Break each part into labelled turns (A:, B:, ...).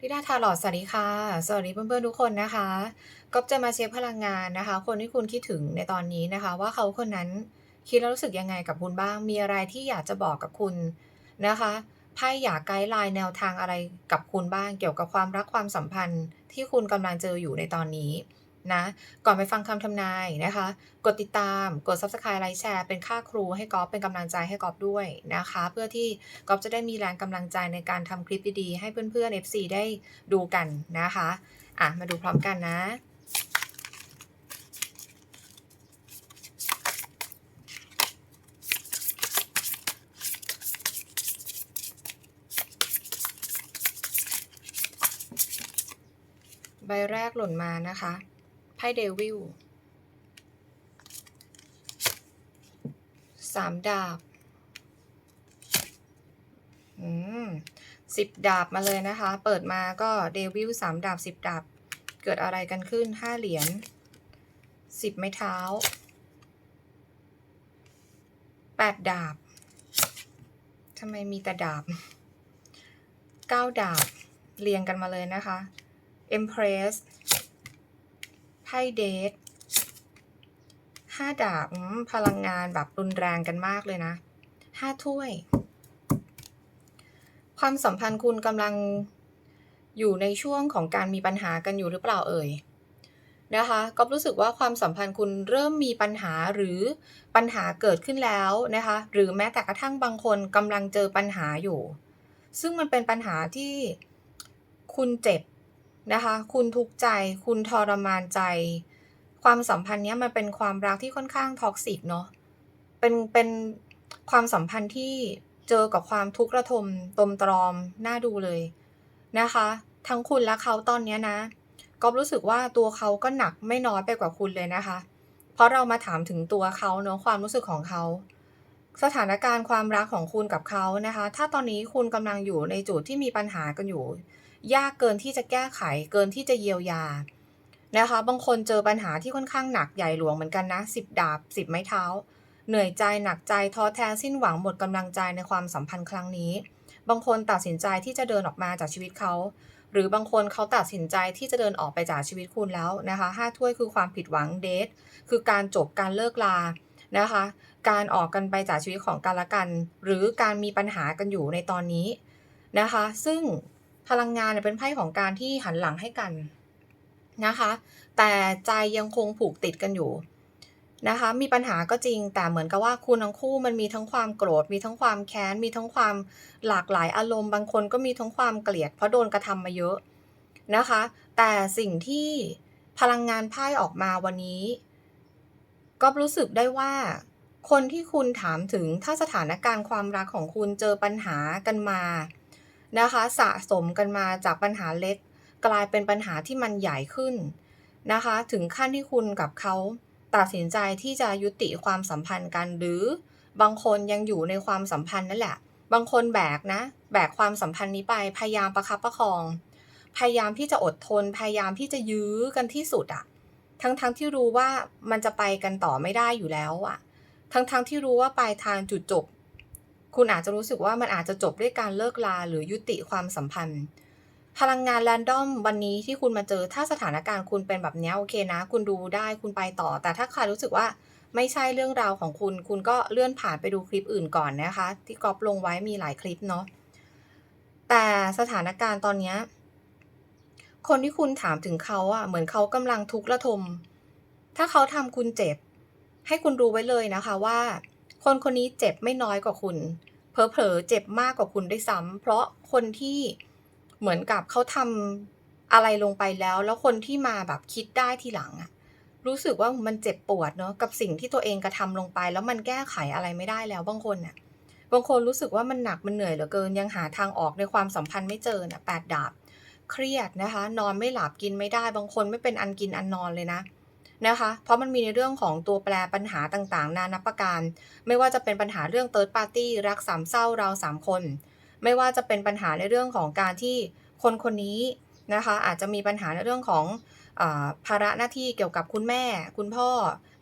A: พี่ดาทาลอดสวัสดีค่ะ สวัสดีเพื่อนๆทุกคนนะคะก็จะมาเช็คพลังงานนะคะ คนที่คุณคิดถึงในตอนนี้นะคะ ว่าเขาคนนั้นคิดแล้วรู้สึกยังไงกับคุณบ้าง มีอะไรที่อยากจะบอกกับคุณนะคะไพ่อยากไกด์ไลน์แนวทางอะไรกับคุณบ้างเกี่ยวกับความรักความสัมพันธ์ที่คุณกำลังเจออยู่ในตอนนี้ นะ ก่อนไปฟังคำทำนายนะคะ กดติดตาม กด subscribe ไลค์แชร์ เป็นค่าครูให้ก๊อฟเป็นกำลังใจให้ก๊อฟด้วยนะคะ เพื่อที่ก๊อฟจะได้มีแรงกำลังใจในการทำคลิปดีๆ ให้เพื่อนๆ FC ได้ดูกันนะคะ อะ มาดูพร้อมกันนะใบแรกหล่นมานะคะ ไพ่เดวิลสามดาบ อืมสิบดาบมาเลยนะคะ เปิดมาก็เดวิลสามดาบสิบดาบ เกิดอะไรกันขึ้นห้าเหรียญสิบไม้เท้าแปดดาบทำไมมีแต่ดาบเก้าดาบ เรียงกันมาเลยนะคะ Empress ไพ่เดทห้าดาบพลังงานแบบรุนแรงกันมากเลยนะห้าถ้วย ความสัมพันธ์คุณกำลังอยู่ในช่วงของการมีปัญหากันอยู่หรือเปล่าเอ่ยนะคะก็รู้สึกว่าความสัมพันธ์คุณเริ่มมีปัญหาหรือปัญหาเกิดขึ้นแล้วนะคะหรือแม้แต่กระทั่งบางคนกำลังเจอปัญหาอยู่ ซึ่งมันเป็นปัญหาที่คุณเจ็บ นะคะ คุณทุกข์ใจ คุณทรมานใจ ความสัมพันธ์เนี้ยมันเป็นความรักที่ค่อนข้างท็อกซิกเนาะ เป็น เป็นความสัมพันธ์ที่เจอกับความทุกข์ระทมตมตรอม น่าดูเลยนะคะ ทั้งคุณและเขาตอนเนี้ยนะก็รู้สึกว่าตัวเขาก็หนักไม่น้อยไปกว่าคุณเลยนะคะ เพราะเรามาถามถึงตัวเขาเนาะความรู้สึกของเขาสถานการณ์ความรักของคุณกับเขานะคะ ถ้าตอนนี้คุณกำลังอยู่ในจุดที่มีปัญหากันอยู่ ยากเกินที่จะแก้ไขเกินที่จะเยียวยานะคะบางคนเจอปัญหาที่ค่อนข้างหนักใหญ่หลวงเหมือนกันนะสิบดาบสิบไม้เท้า เหนื่อยใจหนักใจท้อแท้สิ้นหวังหมดกำลังใจในความสัมพันธ์ครั้งนี้ บางคนตัดสินใจที่จะเดินออกมาจากชีวิตเขา หรือบางคนเขาตัดสินใจที่จะเดินออกไปจากชีวิตคุณแล้วนะคะห้าถ้วยคือความผิดหวังเดทคือการจบการเลิกลานะคะ การออกกันไปจากชีวิตของกันและกัน หรือการมีปัญหากันอยู่ในตอนนี้นะคะ ซึ่ง พลังงานเนี่ยเป็นไพ่ของการที่หันหลังให้กันนะคะ แต่ใจยังคงผูกติดกันอยู่นะคะ มีปัญหาก็จริงแต่เหมือนกับว่าคุณทั้งคู่มันมีทั้งความโกรธ มีทั้งความแค้น มีทั้งความหลากหลายอารมณ์ บางคนก็มีทั้งความเกลียด เพราะโดนกระทำมาเยอะนะคะ แต่สิ่งที่พลังงานไพ่ออกมาวันนี้ ก็รู้สึกได้ว่า คนที่คุณถามถึงถ้าสถานการณ์ความรักของคุณเจอปัญหากันมา นะคะสะสมกันมาจากปัญหาเล็ก กลายเป็นปัญหาที่มันใหญ่ขึ้นนะคะ ถึงขั้นที่คุณกับเขาตัดสินใจที่จะยุติความสัมพันธ์กันหรือบางคนยังอยู่ในความสัมพันธ์นั่นแหละ บางคนแบกนะ แบกความสัมพันธ์นี้ไปพยายามประคับประคอง พยายามที่จะอดทน พยายามที่จะยื้อกันที่สุดอะทั้งๆทที่รู้ว่ามันจะไปกันต่อไม่ได้อยู่แล้วอะทั้งๆทที่รู้ว่าปลายทางจุดจบ คุณอาจจะรู้สึกว่ามันอาจจะจบด้วยการเลิกลาหรือยุติความสัมพันธ์ พลังงานแรนดอมวันนี้ที่คุณมาเจอถ้าสถานการณ์คุณเป็นแบบนี้โอเคนะ คุณดูได้คุณไปต่อ แต่ถ้าใครรู้สึกว่าไม่ใช่เรื่องราวของคุณ คุณก็เลื่อนผ่านไปดูคลิปอื่นก่อนนะคะ ที่กรอบลงไว้มีหลายคลิปเนาะแต่สถานการณ์ตอนนี้คนที่คุณถามถึงเขาอะเหมือนเขากำลังทุกข์ระทม ถ้าเขาทำคุณเจ็บ ให้คุณรู้ไว้เลยนะคะว่า คนคนนี้เจ็บไม่น้อยกว่าคุณ เผลอๆเจ็บมากกว่าคุณด้วยซ้ำเพราะคนที่เหมือนกับเขาทำอะไรลงไปแล้ว แล้วคนที่มาแบบคิดได้ทีหลังอะรู้สึกว่ามันเจ็บปวดเนาะกับสิ่งที่ตัวเองกระทำลงไป แล้วมันแก้ไขอะไรไม่ได้แล้วบางคนน่ะบางคนรู้สึกว่ามันหนักมันเหนื่อยเหลือเกิน ยังหาทางออกในความสัมพันธ์ไม่เจอน่ะแปดดาบเครียดนะคะ นอนไม่หลับกินไม่ได้ บางคนไม่เป็นอันกินอันนอนเลยนะ นะคะ เพราะมันมีในเรื่องของตัวแปรปัญหาต่างๆ นานับประการ ไม่ว่าจะเป็นปัญหาเรื่องเติร์ดปาร์ตี้รักสามเศร้าเราสามคน ไม่ว่าจะเป็นปัญหาในเรื่องของการที่คนคนนี้นะคะ อาจจะมีปัญหาในเรื่องของอภาระหน้าที่เกี่ยวกับคุณแม่ คุณพ่อ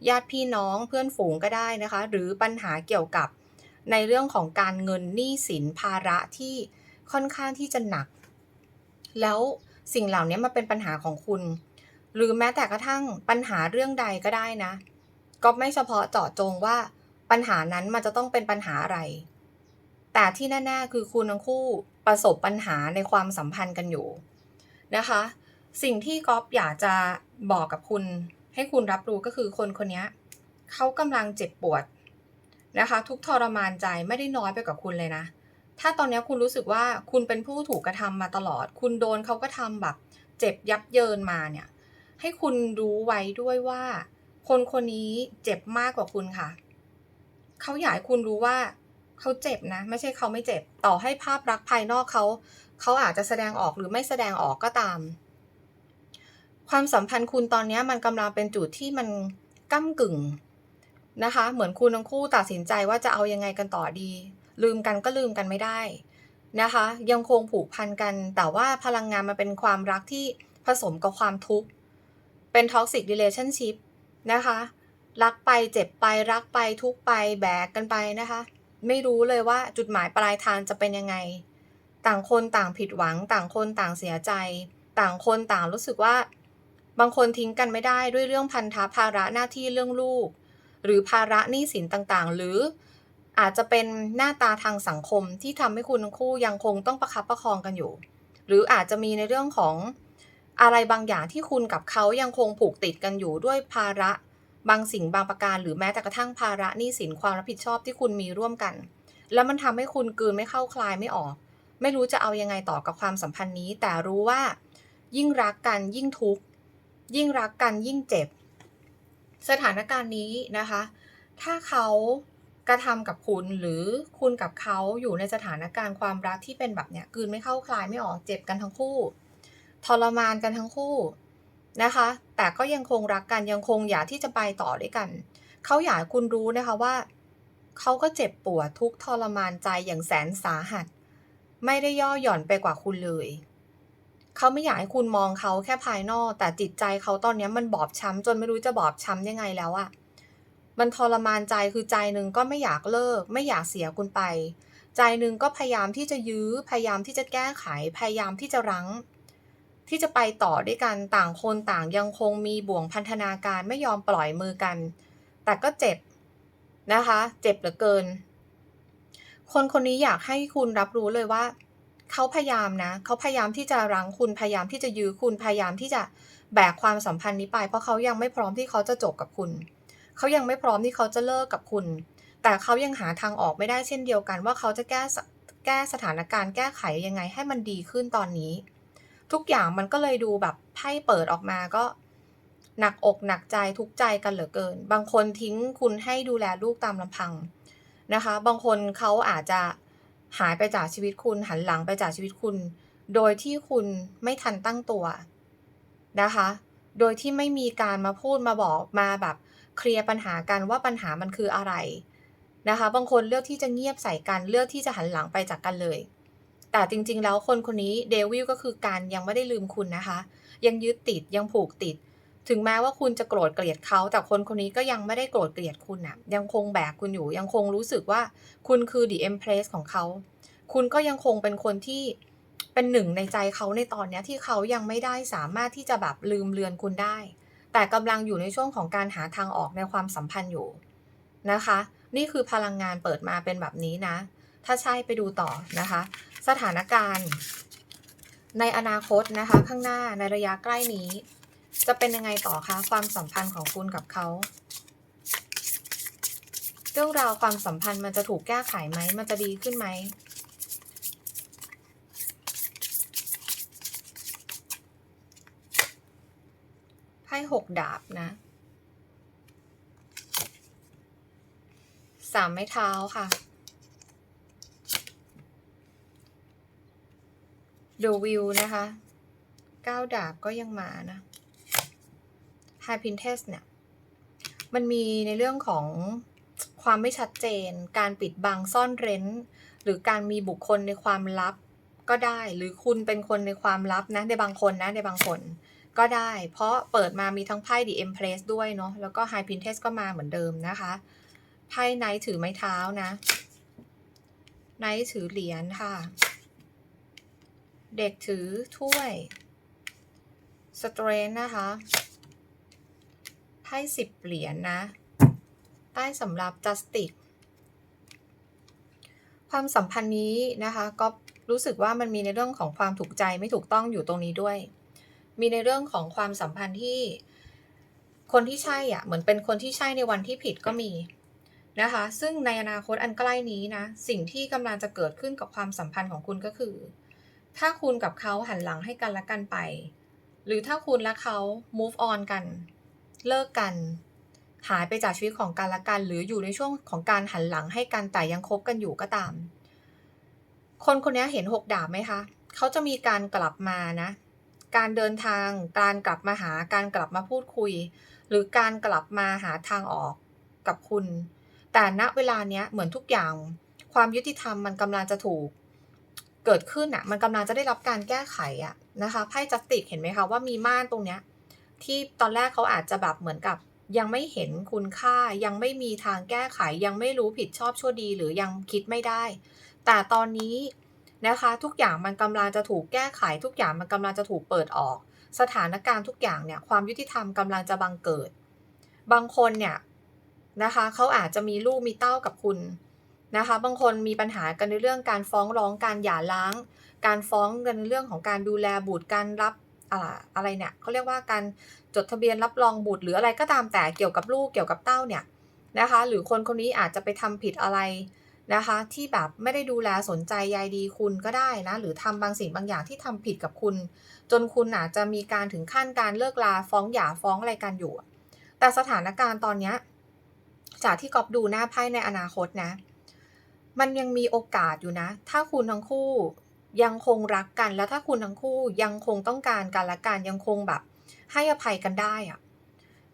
A: ญาติพี่น้องเพื่อนฝูงก็ได้นะคะ หรือปัญหาเกี่ยวกับในเรื่องของการเงินหนี้สินภาระที่ค่อนข้างที่จะหนัก แล้วสิ่งเหล่านี้มาเป็นปัญหาของคุณ หรือแม้แต่กระทั่งปัญหาเรื่องใดก็ได้นะ ก็ไม่เฉพาะเจาะจงว่าปัญหานั้นมันจะต้องเป็นปัญหาอะไร แต่ที่แน่ๆคือคุณทั้งคู่ประสบปัญหาในความสัมพันธ์กันอยู่นะคะ สิ่งที่ก๊อฟอยากจะบอกกับคุณ ให้คุณรับรู้ก็คือคนคนนี้เขากำลังเจ็บปวดนะคะ ทุกทรมานใจไม่ได้น้อยไปกับคุณเลยนะ ถ้าตอนนี้คุณรู้สึกว่าคุณเป็นผู้ถูกกระทำมาตลอด คุณโดนเขาก็ทำแบบเจ็บยับเยินมาเนี่ย ให้คุณรู้ไว้ด้วยว่า คนคนนี้เจ็บมากกว่าคุณค่ะ เขาอยากให้คุณรู้ว่าเขาเจ็บนะ ไม่ใช่เขาไม่เจ็บ ต่อให้ภาพลักษณ์ภายนอกเขา เขาอาจจะแสดงออกหรือไม่แสดงออกก็ตาม ความสัมพันธ์คุณตอนนี้มันกำลังเป็นจุดที่มันก้ากึ่งนะคะ เหมือนคุณทั้งคู่ตัดสินใจว่าจะเอายังไงกันต่อดี ลืมกันก็ลืมกันไม่ได้นะคะ ยังคงผูกพันกัน แต่ว่าพลังงานมันเป็นความรักที่ผสมกับความทุกข์ เป็นท็อกซิก e ิเลชั่นชิพนะคะ รักไปเจ็บไปรักไปทุกไปแบกกันไปนะคะ ไม่รู้เลยว่าจุดหมายปลายทางจะเป็นยังไง ต่างคนต่างผิดหวัง ต่างคนต่างเสียใจ ต่างคนต่างรู้สึกว่า บางคนทิ้งกันไม่ได้ด้วยเรื่องพันธะภาระหน้าที่เรื่องลูก หรือภาระหนี้สินต่างๆ หรืออาจจะเป็นหน้าตาทางสังคมที่ทำให้คุณทั้งคู่ยังคงต้องประคับประคองกันอยู่ หรืออาจจะมีในเรื่องของ อะไรบางอย่างที่คุณกับเขายังคงผูกติดกันอยู่ด้วยภาระ บางสิ่งบางประการหรือแม้แต่กระทั่งภาระหนี้สินความรับผิดชอบที่คุณมีร่วมกัน แล้วมันทำให้คุณกืนไม่เข้าคลายไม่ออก ไม่รู้จะเอายังไงต่อกับความสัมพันธ์นี้ แต่รู้ว่า ยิ่งรักกันยิ่งทุกข์ยิ่งรักกันยิ่งเจ็บ สถานการณ์นี้นะคะ ถ้าเขากระทำกับคุณหรือคุณกับเขาอยู่ในสถานการณ์ความรักที่เป็นแบบเนี้ยกืนไม่เข้าคลายไม่ออกเจ็บกันทั้งคู่ ทรมานกันทั้งคู่นะคะ แต่ก็ยังคงรักกันยังคงอยากที่จะไปต่อด้วยกัน เขาอยากคุณรู้นะคะว่า เขาก็เจ็บปวดทุกทรมานใจอย่างแสนสาหัส ไม่ได้ย่อหย่อนไปกว่าคุณเลย เขาไม่อยากให้คุณมองเขาแค่ภายนอก แต่จิตใจเขาตอนนี้มันบอบช้ำจนไม่รู้จะบอบช้ำยังไงแล้วอะมันทรมานใจคือใจหนึ่งก็ไม่อยากเลิก ไม่อยากเสียคุณไป ใจหนึ่งก็พยายามที่จะยื้อพยายามที่จะแก้ไขพยายามที่จะรั้ง ที่จะไปต่อด้วยกันต่างคนต่างยังคงมีบ่วงพันธนาการไม่ยอมปล่อยมือกัน แต่ก็เจ็บนะคะ เจ็บเหลือเกิน คนคนนี้อยากให้คุณรับรู้เลยว่า เขาพยายามนะ เขาพยายามที่จะรั้งคุณพยายามที่จะยื้อคุณพยายามที่จะแบกความสัมพันธ์นี้ไป เพราะเขายังไม่พร้อมที่เขาจะจบกับคุณ เขายังไม่พร้อมที่เขาจะเลิกกับคุณ แต่เขายังหาทางออกไม่ได้เช่นเดียวกัน ว่าเขาจะแก้แก้สถานการณ์แก้ไขยังไงให้มันดีขึ้นตอนนี้ ทุกอย่างมันก็เลยดูแบบไพ่เปิดออกมาก็หนักอกหนักใจทุกใจกันเหลือเกิน บางคนทิ้งคุณให้ดูแลลูกตามลำพังนะคะ บางคนเขาอาจจะหายไปจากชีวิตคุณ หันหลังไปจากชีวิตคุณ โดยที่คุณไม่ทันตั้งตัวนะคะ โดยที่ไม่มีการมาพูดมาบอกมาแบบเคลียร์ปัญหากันว่าปัญหามันคืออะไรนะคะ บางคนเลือกที่จะเงียบใส่กันเลือกที่จะหันหลังไปจากกันเลย แต่จริง ๆ แล้วคนคนนี้เดวิลก็คือการยังไม่ได้ลืมคุณนะคะ ยังยึดติดยังผูกติด ถึงแม้ว่าคุณจะโกรธเกลียดเขา แต่คนคนนี้ก็ยังไม่ได้โกรธเกลียดคุณนะยังคงแบกคุณอยู่ ยังคงรู้สึกว่าคุณคือ the empress ของเขา คุณก็ยังคงเป็นคนที่เป็นหนึ่งในใจเขาในตอนนี้ที่เขายังไม่ได้สามารถที่จะแบบลืมเลือนคุณได้ แต่กำลังอยู่ในช่วงของการหาทางออกในความสัมพันธ์อยู่นะคะ นี่คือพลังงานเปิดมาเป็นแบบนี้นะ ถ้าใช่ไปดูต่อนะคะ สถานการณ์ ในอนาคตนะคะข้างหน้าในระยะใกล้นี้ จะเป็นยังไงต่อคะความสัมพันธ์ของคุณกับเขา เรื่องราวความสัมพันธ์มันจะถูกแก้ไขไหมมันจะดีขึ้นไหมไพ่หกดาบนะสามไม้เท้าค่ะ ดูวิวนะคะเก้าดาบก็ยังมานะ High Princess เนี่ย มันมีในเรื่องของความไม่ชัดเจน การปิดบังซ่อนเร้น หรือการมีบุคคลในความลับก็ได้ หรือคุณเป็นคนในความลับนะ ในบางคนนะ ในบางคนก็ได้ เพราะเปิดมามีทั้งไพ่ The Empress ด้วยเนาะ แล้วก็ High Princess ก็มาเหมือนเดิมนะคะ ไพ่ไนท์ถือไม้เท้านะ ไนท์ถือเหรียญค่ะ เด็กถือถ้วย Strength นะคะไพ่สิบเหรียญนะใต้สำหรับ Justice ความสัมพันธ์นี้นะคะก็รู้สึกว่ามันมีในเรื่องของความถูกใจไม่ถูกต้องอยู่ตรงนี้ด้วย มีในเรื่องของความสัมพันธ์ที่คนที่ใช่อะเหมือนเป็นคนที่ใช่ในวันที่ผิดก็มีนะคะ ซึ่งในอนาคตอันใกล้นี้นะสิ่งที่กำลังจะเกิดขึ้นกับความสัมพันธ์ของคุณก็คือ ถ้าคุณกับเขาหันหลังให้กันและกันไป หรือถ้าคุณและเขา move on กัน เลิกกัน หายไปจากชีวิตของกันและกัน หรืออยู่ในช่วงของการหันหลังให้กันแต่ยังคบกันอยู่ก็ตาม คนคนนี้เห็นหกดาบไหมคะ เขาจะมีการกลับมานะ การเดินทาง การกลับมาหา การกลับมาพูดคุย หรือการกลับมาหาทางออกกับคุณ แต่ณเวลาเนี้ยเหมือนทุกอย่าง ความยุติธรรมมันกำลังจะถูก เกิดขึ้นอะมันกำลังจะได้รับการแก้ไขอะนะคะไพ่จัสติกเห็นไหมคะว่ามีม่านตรงเนี้ยที่ตอนแรกเขาอาจจะแบบเหมือนกับ ยังไม่เห็นคุณค่ายังไม่มีทางแก้ไข ยังไม่รู้ผิดชอบชั่วดีหรือยังคิดไม่ได้ แต่ตอนนี้นะคะทุกอย่างมันกำลังจะถูกแก้ไข ทุกอย่างมันกำลังจะถูกเปิดออก สถานการณ์ทุกอย่างเนี่ยความยุติธรรมกำลังจะบังเกิด บางคนเนี่ยนะคะเขาอาจจะมีลูกมีเต้ากับคุณ นะคะบางคนมีปัญหากันในเรื่องการฟ้องร้องการหย่าร้าง การฟ้องกันในเรื่องของการดูแลบุตรการรับอะไรเนี่ยเขาเรียกว่าการจดทะเบียนรับรองบุตรหรืออะไรก็ตามแต่เกี่ยวกับลูกเกี่ยวกับเต้าเนี่ยนะคะหรือคนคนนี้อาจจะไปทำผิดอะไรนะคะที่แบบไม่ได้ดูแลสนใจใยดีคุณก็ได้นะหรือทำบางสิ่งบางอย่างที่ทำผิดกับคุณ จนคุณอาจจะมีการถึงขั้นการเลิกลาฟ้องหย่าฟ้องอะไรกันอยู่ แต่สถานการณ์ตอนเนี้ยจากที่กอบดูหน้าไพ่ในอนาคตนะ มันยังมีโอกาสอยู่นะ ถ้าคุณทั้งคู่ยังคงรักกัน แล้วถ้าคุณทั้งคู่ยังคงต้องการกันและกันยังคงแบบ ให้อภัยกันได้อะ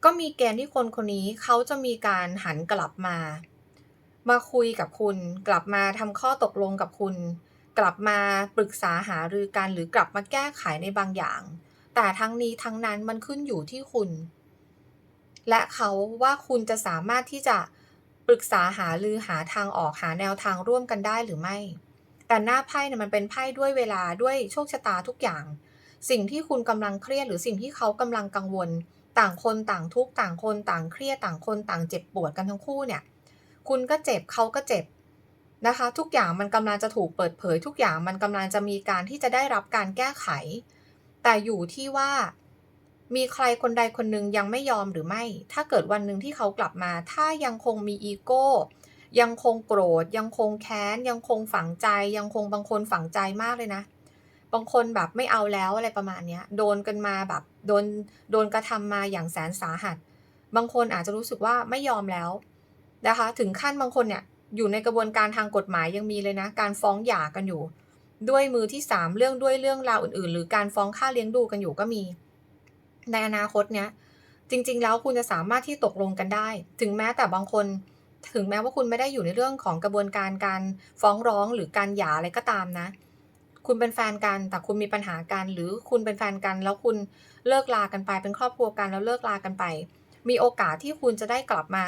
A: ก็มีเกณฑ์ที่คนคนนี้เขาจะมีการหันกลับมา มาคุยกับคุณ กลับมาทำข้อตกลงกับคุณ กลับมาปรึกษาหารือกัน หรือกลับมาแก้ไขในบางอย่าง แต่ทั้งนี้ทั้งนั้นมันขึ้นอยู่ที่คุณ และเขาว่าคุณจะสามารถที่จะ ปรึกษาหารือหาทางออกหาแนวทางร่วมกันได้หรือไม่ แต่หน้าไพ่เนี่ยมันเป็นไพ่ด้วยเวลาด้วยโชคชะตาทุกอย่าง สิ่งที่คุณกำลังเครียดหรือสิ่งที่เขากำลังกังวล ต่างคนต่างทุกข์ต่างคนต่างเครียดต่างคนต่างเจ็บปวดกันทั้งคู่เนี่ย คุณก็เจ็บเขาก็เจ็บนะคะ ทุกอย่างมันกำลังจะถูกเปิดเผย ทุกอย่างมันกำลังจะมีการที่จะได้รับการแก้ไข แต่อยู่ที่ว่า มีใครคนใดคนหนึ่งยังไม่ยอมหรือไม่ ถ้าเกิดวันหนึ่งที่เขากลับมา ถ้ายังคงมีอีโก้ ยังคงโกรธ ยังคงแค้น ยังคงฝังใจ ยังคงบางคนฝังใจมากเลยนะ บางคนแบบไม่เอาแล้วอะไรประมาณนี้โดนกันมาแบบโดนโดนกระทำมาอย่างแสนสาหัส บางคนอาจจะรู้สึกว่าไม่ยอมแล้วนะคะ ถึงขั้นบางคนเนี่ยอยู่ในกระบวนการทางกฎหมายยังมีเลยนะ การฟ้องหย่ากันอยู่ ด้วยมือที่สามเรื่องด้วยเรื่องราวอื่น ๆ หรือการฟ้องค่าเลี้ยงดูกันอยู่ก็มี ในอนาคตเนี้ยจริง ๆ แล้วคุณจะสามารถที่ตกลงกันได้ ถึงแม้แต่บางคน ถึงแม้ว่าคุณไม่ได้อยู่ในเรื่องของกระบวนการการฟ้องร้องหรือการหย่าอะไรก็ตามนะ คุณเป็นแฟนกันแต่คุณมีปัญหากัน หรือคุณเป็นแฟนกัน แล้วคุณเลิกลากันไปเป็นครอบครัวกันแล้วเลิกลากันไป มีโอกาสที่คุณจะได้กลับมา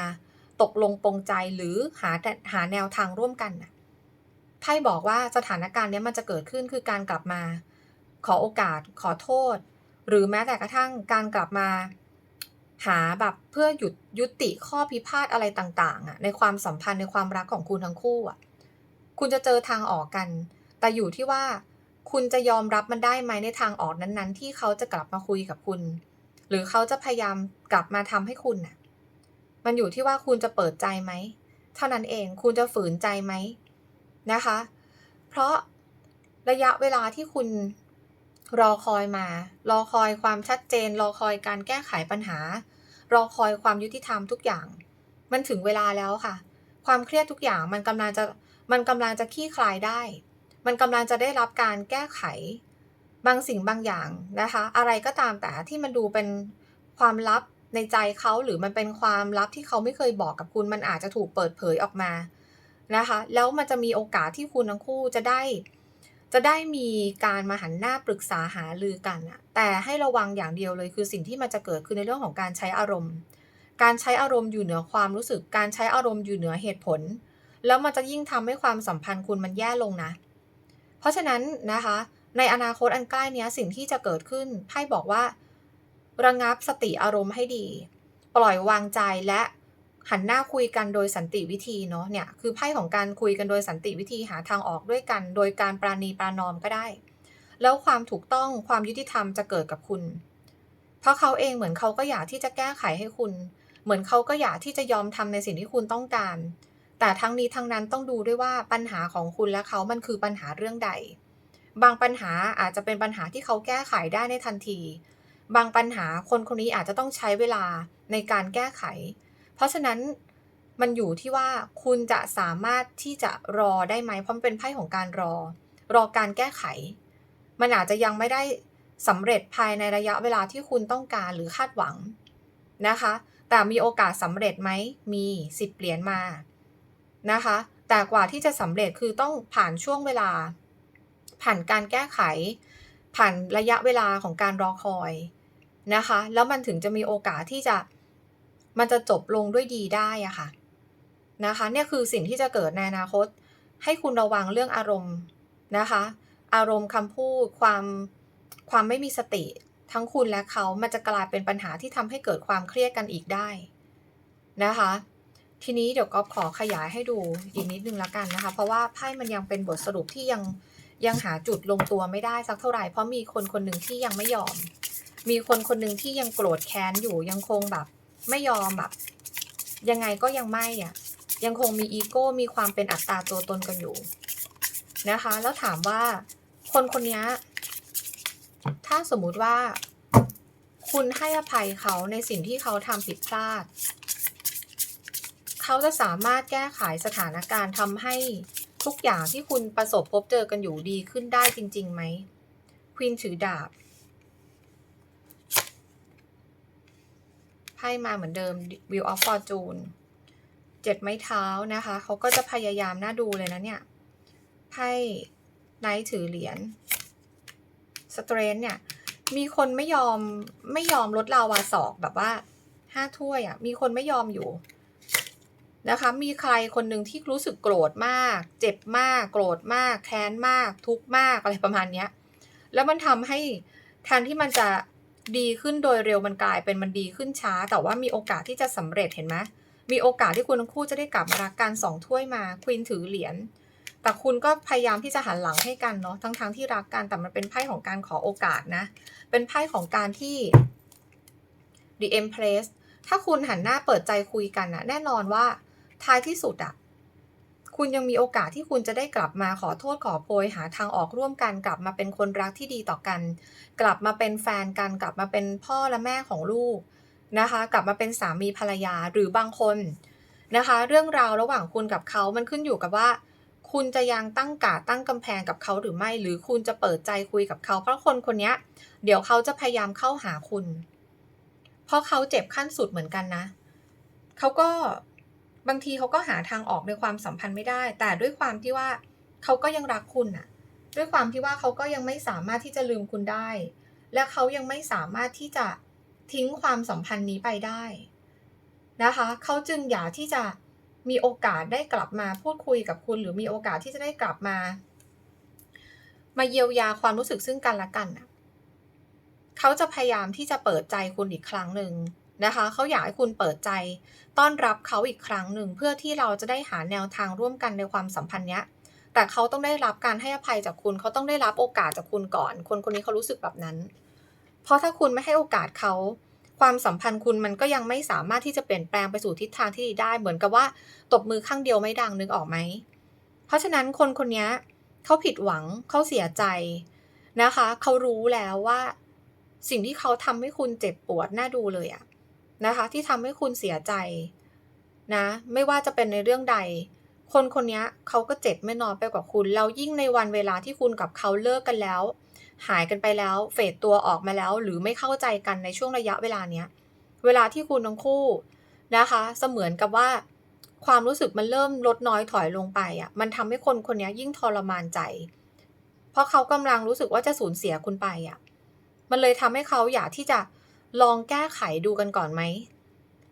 A: ตกลงปรงใจหรือหาหาแนวทางร่วมกันนะไพ่บอกว่าสถานการณ์นี้มันจะเกิดขึ้นคือการกลับมา ขอโอกาส ขอโทษ หรือแม้แต่กระทั่งการกลับมา หาแบบเพื่อหยุดยุติข้อพิพาทอะไรต่างๆอะในความสัมพันธ์ในความรักของคุณทั้งคู่อะคุณจะเจอทางออกกัน แต่อยู่ที่ว่า คุณจะยอมรับมันได้ไหมในทางออกนั้นๆ ที่เขาจะกลับมาคุยกับคุณ หรือเขาจะพยายามกลับมาทำให้คุณน่ะ มันอยู่ที่ว่าคุณจะเปิดใจไหมเท่านั้นเองคุณจะฝืนใจไหมนะคะ เพราะระยะเวลาที่คุณ รอคอยมา รอคอยความชัดเจน รอคอยการแก้ไขปัญหา รอคอยความยุติธรรมทุกอย่าง มันถึงเวลาแล้วค่ะ ความเครียดทุกอย่างมันกำลังจะมันกำลังจะขี้คลายได้ มันกำลังจะได้รับการแก้ไข บางสิ่งบางอย่างนะคะ อะไรก็ตามแต่ที่มันดูเป็นความลับในใจเขาหรือมันเป็นความลับที่เขาไม่เคยบอกกับคุณมันอาจจะถูกเปิดเผยออกมานะคะ แล้วมันจะมีโอกาสที่คุณทั้งคู่จะได้ จะได้มีการมาหันหน้าปรึกษาหารือกันอะแต่ให้ระวังอย่างเดียวเลยคือสิ่งที่มันจะเกิดคือในเรื่องของการใช้อารมณ์ การใช้อารมณ์อยู่เหนือความรู้สึก การใช้อารมณ์อยู่เหนือเหตุผล แล้วมันจะยิ่งทำให้ความสัมพันธ์คุณมันแย่ลงนะ เพราะฉะนั้นนะคะ ในอนาคตอันใกล้นี้สิ่งที่จะเกิดขึ้นไพ่บอกว่า ระงับสติอารมณ์ให้ดี ปล่อยวางใจและ หันหน้าคุยกันโดยสันติวิธีเนาะเนี่ยคือไพ่ของการคุยกันโดยสันติวิธีหาทางออกด้วยกัน โดยการปราณีปรานอมก็ได้ แล้วความถูกต้องความยุติธรรมจะเกิดกับคุณ เพราะเขาเองเหมือนเขาก็อยากที่จะแก้ไขให้คุณ เหมือนเขาก็อยากที่จะยอมทำในสิ่งที่คุณต้องการ แต่ทั้งนี้ทั้งนั้นต้องดูด้วยว่าปัญหาของคุณและเขามันคือปัญหาเรื่องใด บางปัญหาอาจจะเป็นปัญหาที่เขาแก้ไขได้ในทันที บางปัญหาคนคนนี้อาจจะต้องใช้เวลาในการแก้ไข ราะฉะนั้นมันอยู่ที่ว่าคุณจะสามารถที่จะรอได้ไหมเพราะมันเป็นไพ่ของการรอ รอการแก้ไข มันอาจจะยังไม่ได้สำเร็จภายในระยะเวลาที่คุณต้องการหรือคาดหวังนะคะ แต่มีโอกาสสำเร็จไหมมีสิบเหรียญมานะคะ แต่กว่าที่จะสำเร็จคือต้องผ่านช่วงเวลา ผ่านการแก้ไข ผ่านระยะเวลาของการรอคอยนะคะ แล้วมันถึงจะมีโอกาสที่จะ มันจะจบลงด้วยดีได้อะค่ะนะคะเนี่ยคือสิ่งที่จะเกิดในอนาคต ให้คุณระวังเรื่องอารมณ์นะคะ อารมณ์คำพูดความความไม่มีสติ ทั้งคุณและเขามันจะกลายเป็นปัญหาที่ทำให้เกิดความเครียดกันอีกได้นะคะ ทีนี้เดี๋ยวก็ขอขยายให้ดูอีกนิดนึงละกันนะคะ เพราะว่าไพ่มันยังเป็นบทสรุปที่ยังยังหาจุดลงตัวไม่ได้สักเท่าไหร่เพราะมีคนคนหนึ่งที่ยังไม่ยอม มีคนคนหนึ่งที่ยังโกรธแค้นอยู่ยังคงแบบ ไม่ยอมแบบ ยังไงก็ยังไม่อะ ยังคงมีอีโก้มีความเป็นอัตตาตัวตนกันอยู่นะคะ แล้วถามว่าคนคนนี้ถ้าสมมุติว่า คุณให้อภัยเขาในสิ่งที่เขาทำผิดพลาด เขาจะสามารถแก้ไขสถานการณ์ทำให้ทุกอย่างที่คุณประสบพบเจอกันอยู่ดีขึ้นได้จริงๆไหมควีนถือดาบ พ่มาเหมือนเดิม Wheel of Fortune เจ็ดไม้เท้านะคะ เขาก็จะพยายามน่าดูเลยนะเนี่ย ไพ่ไนท์ถือเหรียญสเตรนเนี่ย มีคนไม่ยอมไม่ยอมลดลาวาศอกแบบว่าห้าถ้วยอะ่ะ มีคนไม่ยอมอยู่นะคะ มีใครคนหนึ่งที่รู้สึกโกรธมาก เจ็บมาก โกรธมาก แค้นมาก ทุกข์มากอะไรประมาณเนี้ย แล้วมันทำให้แทนที่มันจะ ดีขึ้นโดยเร็วมันกลายเป็นมันดีขึ้นช้า แต่ว่ามีโอกาสที่จะสำเร็จเห็นไหมมีโอกาสที่คุณทั้งคู่จะได้กลับมารักกันสองถ้วยมาควีนถือเหรียญแต่คุณก็พยายามที่จะหันหลังให้กันเนาะทั้งๆทที่รักกันแต่มันเป็นไพ่ของการขอโอกาสนะ เป็นไพ่ของการที่ The Empress ถ้าคุณหันหน้าเปิดใจคุยกันนะแน่นอนว่าท้ายที่สุดอะ คุณยังมีโอกาสที่คุณจะได้กลับมาขอโทษขอโพยหาทางออกร่วมกันกลับมาเป็นคนรักที่ดีต่อกัน กลับมาเป็นแฟนกัน กลับมาเป็นพ่อและแม่ของลูกนะคะ กลับมาเป็นสามีภรรยาหรือบางคนนะคะ เรื่องราวระหว่างคุณกับเขามันขึ้นอยู่กับว่า คุณจะยังตั้งกาตั้งกำแพงกับเขาหรือไม่ หรือคุณจะเปิดใจคุยกับเขา เพราะคนคนนี้เดี๋ยวเขาจะพยายามเข้าหาคุณ เพราะเขาเจ็บขั้นสุดเหมือนกันนะเขาก็ บางทีเขาก็หาทางออกในความสัมพันธ์ไม่ได้ แต่ด้วยความที่ว่าเขาก็ยังรักคุณน่ะด้วยความที่ว่าเขาก็ยังไม่สามารถที่จะลืมคุณได้ และเขายังไม่สามารถที่จะทิ้งความสัมพันธ์นี้ไปได้นะคะเขาจึงอยากที่จะมีโอกาสได้กลับมาพูดคุยกับคุณ หรือมีโอกาสที่จะได้กลับมา มาเยียวยาความรู้สึกซึ่งกันและกันนะเขาจะพยายามที่จะเปิดใจคุณอีกครั้งหนึ่ง นะคะเขาอยากให้คุณเปิดใจ ต้อนรับเขาอีกครั้งหนึ่งเพื่อที่เราจะได้หาแนวทางร่วมกันในความสัมพันธ์เนี้ยแต่เขาต้องได้รับการให้อภัยจากคุณเขาต้องได้รับโอกาสจากคุณก่อน คนคนนี้เขารู้สึกแบบนั้น เพราะถ้าคุณไม่ให้โอกาสเขาความสัมพันธ์คุณมันก็ยังไม่สามารถที่จะเปลี่ยนแปลงไปสู่ทิศทางที่ดีได้ เหมือนกับว่าตบมือข้างเดียวไม่ดังนึกออกไหม เพราะฉะนั้นคนคนนี้เขาผิดหวังเขาเสียใจนะคะ เขารู้แล้วว่า สิ่งที่เขาทำให้คุณเจ็บปวดน่าดูเลยอะ นะคะ ที่ทำให้คุณเสียใจนะไม่ว่าจะเป็นในเรื่องใด คนคนนี้เขาก็เจ็บไม่น้อยไปกว่าคุณแล้วยิ่งในวันเวลาที่คุณกับเขาเลิกกันแล้ว หายกันไปแล้วเฟดตัวออกมาแล้ว หรือไม่เข้าใจกันในช่วงระยะเวลาเนี้ยเวลาที่คุณทั้งคู่นะคะ เสมือนกับว่า ความรู้สึกมันเริ่มลดน้อยถอยลงไปอะ่ะมันทำให้คนคนนี้ยิ่งทรมานใจ เพราะเขากำลังรู้สึกว่าจะสูญเสียคุณไปอะ่ะมันเลยทำให้เขาอยากที่จะ ลองแก้ไขดูกันก่อนไหม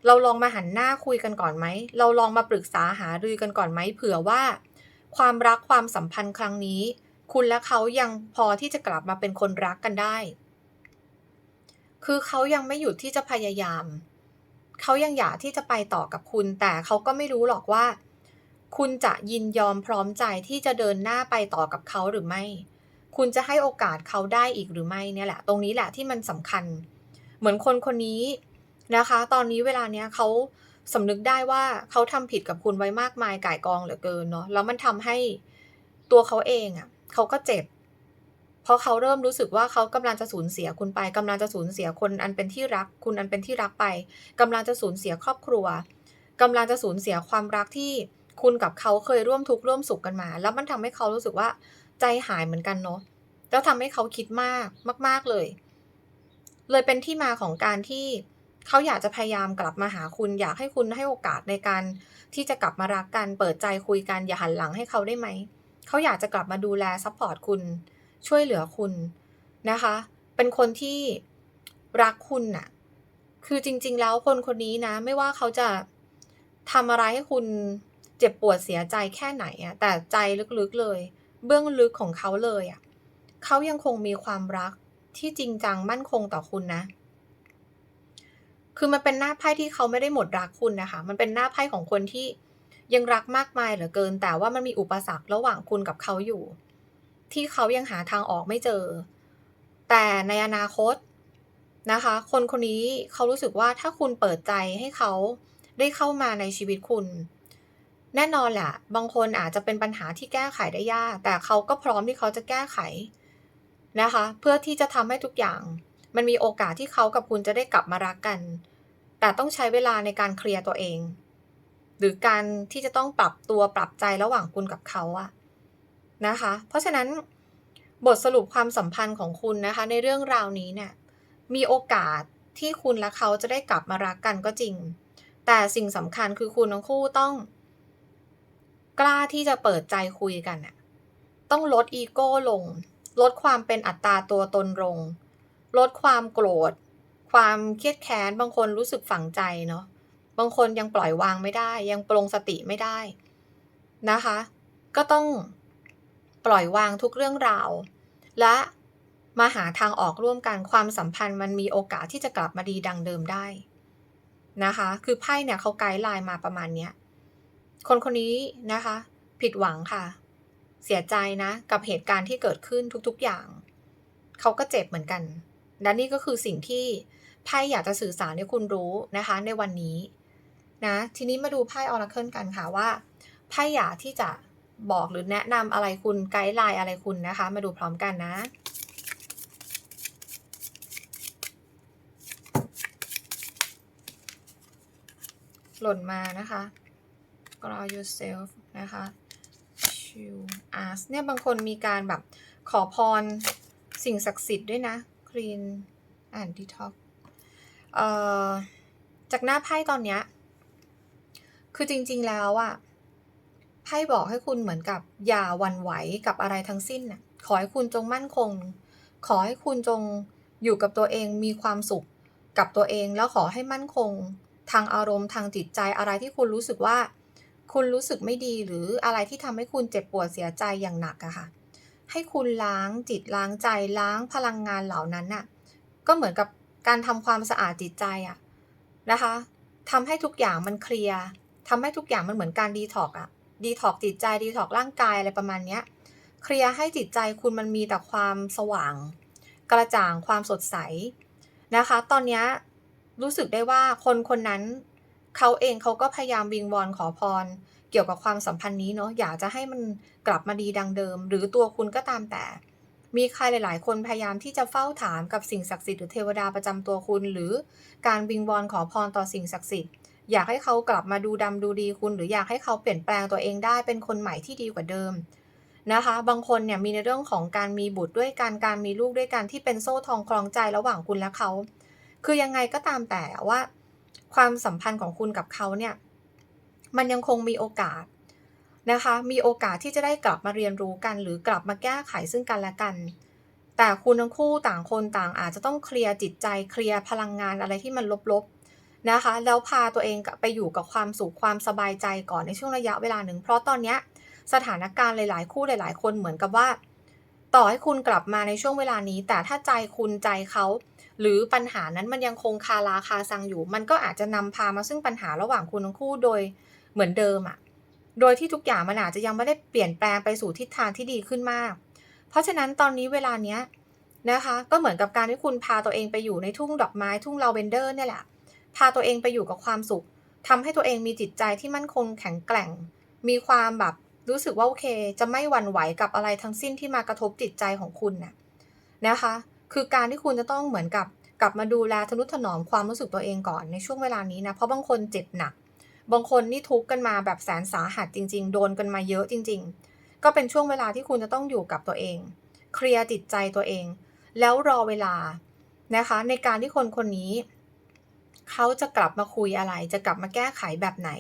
A: เราลองมาหันหน้าคุยกันก่อนไหม เราลองมาปรึกษาหารือกันก่อนไหมเผื่อว่า ความรักความสัมพันธ์ครั้งนี้ คุณและเขายังพอที่จะกลับมาเป็นคนรักกันได้ คือเขายังไม่หยุดที่จะพยายาม เขายังอยากที่จะไปต่อกับคุณ แต่เขาก็ไม่รู้หรอกว่า คุณจะยินยอมพร้อมใจที่จะเดินหน้าไปต่อกับเขาหรือไม่ คุณจะให้โอกาสเขาได้อีกหรือไม่เนี่ยแหละ ตรงนี้แหละที่มันสำคัญเเหมือนคนคนนี้นะคะ ตอนนี้เวลาเนี้ยเขาสำนึกได้ว่าเขาทำผิดกับคุณไว้มากมายก่ายกองเหลือเกินเนาะแล้วมันทำให้ตัวเขาเองอะ่ะเขาก็เจ็บ เพราะเขาเริ่มรู้สึกว่าเขากำลังจะสูญเสียคุณไปกำลังจะสูญเสียคนอันเป็นที่รัก คุณอันเป็นที่รักไปกำลังจะสูญเสียครอบครัวกำลังจะสูญเสียความรักที่คุณกับเขาเคยร่วมทุกข์ร่วมสุขกันมา แล้วมันทำให้เขารู้สึกว่าใจหายเหมือนกันเนาะแล้วทำให้เขาคิดมากมาก ๆเลย เลยเป็นที่มาของการที่เขาอยากจะพยายามกลับมาหาคุณ อยากให้คุณให้โอกาสในการที่จะกลับมารักกัน เปิดใจคุยกันอย่าหันหลังให้เขาได้ไหม เขาอยากจะกลับมาดูแลซัพพอร์ตคุณ ช่วยเหลือคุณนะคะ เป็นคนที่รักคุณน่ะ คือจริง ๆ แล้วคนคนนี้นะ ไม่ว่าเขาจะทำอะไรให้คุณเจ็บปวดเสียใจแค่ไหนอะแต่ใจลึกๆเลย เบื้องลึกของเขาเลยอะเขายังคงมีความรัก ที่จริงจังมั่นคงต่อคุณนะ คือมันเป็นหน้าไพ่ที่เขาไม่ได้หมดรักคุณนะคะ มันเป็นหน้าไพ่ของคนที่ยังรักมากมายเหลือเกิน แต่ว่ามันมีอุปสรรคระหว่างคุณกับเขาอยู่ ที่เขายังหาทางออกไม่เจอ แต่ในอนาคตนะคะ คนคนนี้เขารู้สึกว่าถ้าคุณเปิดใจให้เขาได้เข้ามาในชีวิตคุณ แน่นอนแหละบางคนอาจจะเป็นปัญหาที่แก้ไขได้ยาก แต่เขาก็พร้อมที่เขาจะแก้ไข นะคะ เพื่อที่จะทำให้ทุกอย่าง มันมีโอกาสที่เขากับคุณจะได้กลับมารักกัน แต่ต้องใช้เวลาในการเคลียร์ตัวเอง หรือการที่จะต้องปรับตัวปรับใจระหว่างคุณกับเขาอะนะคะ เพราะฉะนั้นบทสรุปความสัมพันธ์ของคุณนะคะ ในเรื่องราวนี้เนี่ยมีโอกาสที่คุณและเขาจะได้กลับมารักกันก็จริง แต่สิ่งสำคัญคือคุณทั้งคู่ต้อง กล้าที่จะเปิดใจคุยกันอะต้องลดอีโก้ลง ลดความเป็นอัตราตัวตนลง ลดความโกรธ ความเครียดแค้น บางคนรู้สึกฝังใจเนาะ บางคนยังปล่อยวางไม่ได้ ยังปรงสติไม่ได้นะคะ ก็ต้องปล่อยวางทุกเรื่องราว และมาหาทางออกร่วมกันความสัมพันธ์มันมีโอกาสที่จะกลับมาดีดังเดิมได้นะคะ คือไพ่เนี่ยเขาไกด์ไลน์มาประมาณเนี้ย คนคนนี้นะคะ ผิดหวังค่ะ เสียใจนะ กับเหตุการณ์ที่เกิดขึ้นทุกๆอย่าง เขาก็เจ็บเหมือนกัน และนี่ก็คือสิ่งที่ไพ่อยากจะสื่อสารให้คุณรู้นะคะในวันนี้นะทีนี้มาดูไพ่ออราเคิลกันค่ะว่าไพ่อยากที่จะบอกหรือแนะนำอะไรคุณไกด์ไลน์อะไรคุณนะคะ มาดูพร้อมกันนะหล่นมานะคะ grow yourself นะคะ chill ask เนี่ยบางคนมีการแบบขอพรสิ่งศักดิ์สิทธิ์ด้วยนะ clean and detox เอ่อจากหน้าไพ่ตอนเนี้ยคือจริง ๆแล้วอะไพ่บอกให้คุณเหมือนกับอย่าวันไหวกับอะไรทั้งสิ้นน่ะขอให้คุณจงมั่นคง ขอให้คุณจงอยู่กับตัวเองมีความสุขกับตัวเองแล้วขอให้มั่นคง ทางอารมณ์ทางจิตใจอะไรที่คุณรู้สึกว่า คุณรู้สึกไม่ดีหรืออะไรที่ทำให้คุณเจ็บปวดเสียใจอย่างหนักอะค่ะ ให้คุณล้างจิตล้างใจล้างพลังงานเหล่านั้นน่ะ ก็เหมือนกับการทำความสะอาดจิตใจอะนะคะทำให้ทุกอย่างมันเคลียร์ทำให้ทุกอย่างมันเหมือนการดีท็อกอะดีท็อกจิตใจดีท็อกร่างกายอะไรประมาณเนี้ยเคลียร์ให้จิตใจคุณมันมีแต่ความสว่าง กระจ่างความสดใสนะคะ ตอนนี้รู้สึกได้ว่าคนคนนั้น เขาเองเขาก็พยายามวิงวอนขอพร เกี่ยวกับความสัมพันธ์นี้เนาะอยากจะให้มันกลับมาดีดังเดิม หรือตัวคุณก็ตามแต่ มีใครหลาย ๆ คนพยายามที่จะเฝ้าถามกับสิ่งศักดิ์สิทธิ์หรือเทวดาประจำตัวคุณ หรือการวิงวอนขอพรต่อสิ่งศักดิ์สิทธิ์อยากให้เขากลับมาดูดำดูดีคุณ หรืออยากให้เขาเปลี่ยนแปลงตัวเองได้เป็นคนใหม่ที่ดีกว่าเดิมนะคะ บางคนเนี่ยมีในเรื่องของการมีบุตรด้วยการการมีลูกด้วยกันที่เป็นโซ่ทองคล้องใจระหว่างคุณและเขา คือยังไงก็ตามแต่ว่า ความสัมพันธ์ของคุณกับเขาเนี่ย มันยังคงมีโอกาสนะคะ มีโอกาสที่จะได้กลับมาเรียนรู้กัน หรือกลับมาแก้ไขซึ่งกันและกัน แต่คุณทั้งคู่ต่างคนต่างอาจจะต้องเคลียร์จิตใจเคลียร์พลังงานอะไรที่มันลบๆนะคะ แล้วพาตัวเองไปอยู่กับความสุขความสบายใจก่อนในช่วงระยะเวลาหนึ่ง เพราะตอนเนี้ยสถานการณ์หลาย ๆ คู่หลาย ๆ คนเหมือนกับว่า ต่อให้คุณกลับมาในช่วงเวลานี้ แต่ถ้าใจคุณใจเขา หรือปัญหานั้นมันยังคงคาราคาซังอยู่ มันก็อาจจะนำพามาซึ่งปัญหาระหว่างคุณทั้งคู่โดยเหมือนเดิมอะโดยที่ทุกอย่างมันอาจจะยังไม่ได้เปลี่ยนแปลงไปสู่ทิศทางที่ดีขึ้นมาก เพราะฉะนั้นตอนนี้เวลาเนี้ยนะคะ ก็เหมือนกับการที่คุณพาตัวเองไปอยู่ในทุ่งดอกไม้ทุ่งลาเวนเดอร์เนี่ยแหละ พาตัวเองไปอยู่กับความสุขทำให้ตัวเองมีจิตใจที่มั่นคงแข็งแกร่ง มีความแบบรู้สึกว่าโอเค จะไม่หวั่นไหวกับอะไรทั้งสิ้นที่มากระทบจิตใจของคุณน่ะนะคะ คือการที่คุณจะต้องเหมือนกับกลับมาดูแลทนุถนอมความรู้สึกตัวเองก่อนในช่วงเวลานี้นะเพราะบางคนเจ็บหนัก บางคนนี่ทุกข์กันมาแบบแสนสาหัสจริง ๆ โดนกันมาเยอะจริง ๆ ก็เป็นช่วงเวลาที่คุณจะต้องอยู่กับตัวเอง เคลียร์จิตใจตัวเอง แล้วรอเวลานะคะ ในการที่คนคนนี้ เขาจะกลับมาคุยอะไร จะกลับมาแก้ไขแบบไหน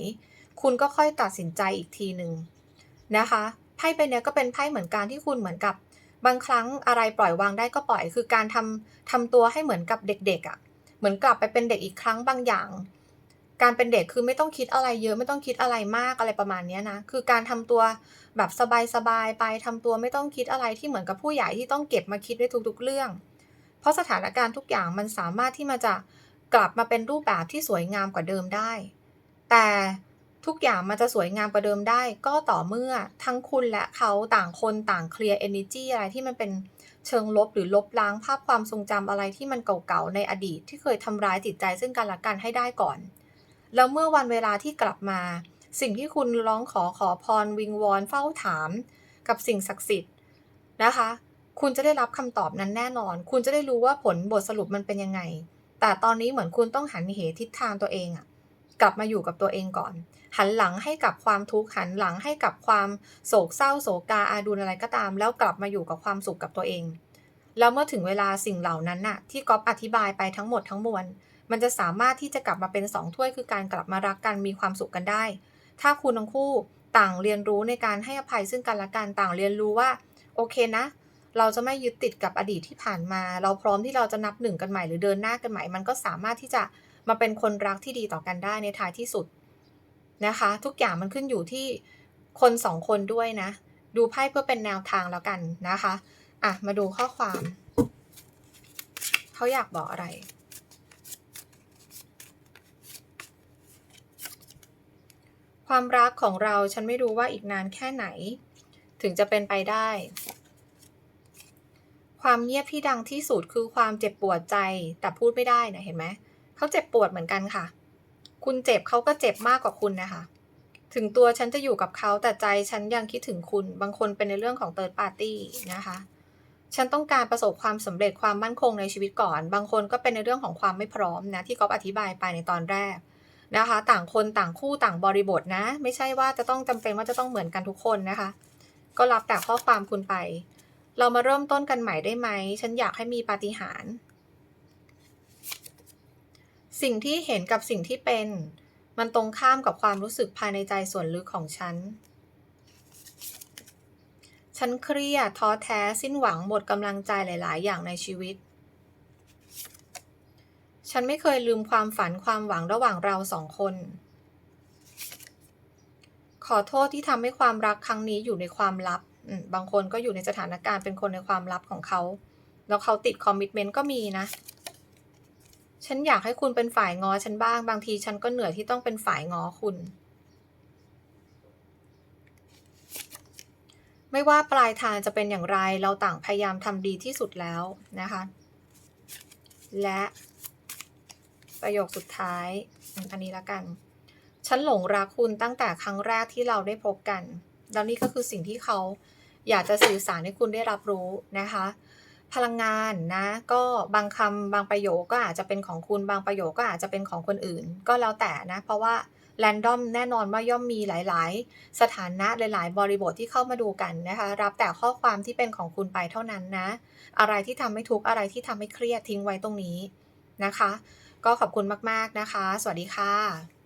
A: คุณก็ค่อยตัดสินใจอีกทีหนึ่งนะคะไพ่ใบเนี้ยก็เป็นไพ่เหมือนการที่คุณเหมือนกับ บางครั้งอะไรปล่อยวางได้ก็ปล่อย คือการทำทำตัวให้เหมือนกับเด็กๆอะ่ะ เหมือนกลับไปเป็นเด็กอีกครั้งบางอย่าง การเป็นเด็กคือไม่ต้องคิดอะไรเยอะไม่ต้องคิดอะไรมากอะไรประมาณนี้นะ คือการทำตัวแบบสบายๆไปทำตัวไม่ต้องคิดอะไรที่เหมือนกับผู้ใหญ่ที่ต้องเก็บมาคิดด้วยทุกๆเรื่อง เพราะสถานการณ์ทุกอย่างมันสามารถที่มาจะกลับมาเป็นรูปแบบที่สวยงามกว่าเดิมได้ แต่ ทุกอย่างมันจะสวยงามกว่าเดิมได้ ก็ต่อเมื่อทั้งคุณและเขาต่างคนต่างเคลียร์ energy อะไรที่มันเป็นเชิงลบหรือลบล้างภาพความทรงจำอะไรที่มันเก่าๆในอดีต ที่เคยทำร้ายจิตใจซึ่งกันและกันให้ได้ก่อน แล้วเมื่อวันเวลาที่กลับมา สิ่งที่คุณร้องขอขอพรวิงวอนเฝ้าถาม กับสิ่งศักดิ์สิทธิ์นะคะ คุณจะได้รับคำตอบนั้นแน่นอน คุณจะได้รู้ว่าผลบทสรุปมันเป็นยังไง แต่ตอนนี้เหมือนคุณต้องหันเหทิศทางตัวเองอะ กลับมาอยู่กับตัวเองก่อน หันหลังให้กับความทุกข์หันหลังให้กับความโศกเศร้าโศกาอาดูลอะไรก็ตาม แล้วกลับมาอยู่กับความสุขกับตัวเอง แล้วเมื่อถึงเวลาสิ่งเหล่านั้นน่ะที่ก๊อฟอธิบายไปทั้งหมดทั้งมวลมันจะสามารถที่จะกลับมาเป็นสองถ้วยคือการกลับมารักกันมีความสุขกันได้ ถ้าคุณทั้งคู่ต่างเรียนรู้ในการให้อภัยซึ่งกันและกันต่างเรียนรู้ว่าโอเคนะ เราจะไม่ยึดติดกับอดีตที่ผ่านมา เราพร้อมที่เราจะนับหนึ่งกันใหม่หรือเดินหน้ากันใหม่ มันก็สามารถที่จะ มาเป็นคนรักที่ดีต่อกันได้ในท้ายที่สุดนะคะ ทุกอย่างมันขึ้นอยู่ที่คนสองคนด้วยนะ ดูไพ่เพื่อเป็นแนวทางแล้วกันนะคะอะมาดูข้อความ เขาอยากบอกอะไรความรักของเราฉันไม่รู้ว่าอีกนานแค่ไหน ถึงจะเป็นไปได้ ความเงียบที่ดังที่สุดคือความเจ็บปวดใจแต่พูดไม่ได้นะเห็นไหม เขาเจ็บปวดเหมือนกันค่ะ คุณเจ็บเขาก็เจ็บมากกว่าคุณนะคะ ถึงตัวฉันจะอยู่กับเขาแต่ใจฉันยังคิดถึงคุณ บางคนเป็นในเรื่องของเติร์ดปาร์ตี้นะคะ ฉันต้องการประสบความสำเร็จความมั่นคงในชีวิตก่อน บางคนก็เป็นในเรื่องของความไม่พร้อมนะที่ก๊อฟอธิบายไปในตอนแรกนะคะ ต่างคนต่างคู่ต่างบริบทนะ ไม่ใช่ว่าจะต้องจำเป็นว่าจะต้องเหมือนกันทุกคนนะคะ ก็รับแต่ข้อความคุณไป เรามาเริ่มต้นกันใหม่ได้ไหม ฉันอยากให้มีปาฏิหาริย์ สิ่งที่เห็นกับสิ่งที่เป็น มันตรงข้ามกับความรู้สึกภายในใจส่วนลึกของฉัน ฉันเครียดท้อแท้สิ้นหวังหมดกำลังใจหลาย ๆ อย่างในชีวิต ฉันไม่เคยลืมความฝันความหวังระหว่างเราสองคน ขอโทษที่ทำให้ความรักครั้งนี้อยู่ในความลับบางคนก็อยู่ในสถานการณ์เป็นคนในความลับของเขา แล้วเขาติดคอมมิชเมนต์ก็มีนะ ฉันอยากให้คุณเป็นฝ่ายงอฉันบ้าง บางทีฉันก็เหนื่อยที่ต้องเป็นฝ่ายงอคุณ ไม่ว่าปลายทางจะเป็นอย่างไร เราต่างพยายามทำดีที่สุดแล้วนะคะ และประโยคสุดท้าย อันนี้ละกัน ฉันหลงรักคุณตั้งแต่ครั้งแรกที่เราได้พบกัน แล้วนี่ก็คือสิ่งที่เขาอยากจะสื่อสารให้คุณได้รับรู้นะคะ พลังงานนะ ก็บางคำบางประโยคก็อาจจะเป็นของคุณบางประโยคก็อาจจะเป็นของคนอื่น ก็แล้วแต่นะ เพราะว่าแรนดอมแน่นอนว่าย่อมมีหลาย ๆ สถานะหลาย ๆ บริบทที่เข้ามาดูกันนะคะ รับแต่ข้อความที่เป็นของคุณไปเท่านั้นนะ อะไรที่ทำให้ทุกข์อะไรที่ทำให้เครียดทิ้งไว้ตรงนี้นะคะ ก็ขอบคุณมาก ๆ นะคะ สวัสดีค่ะ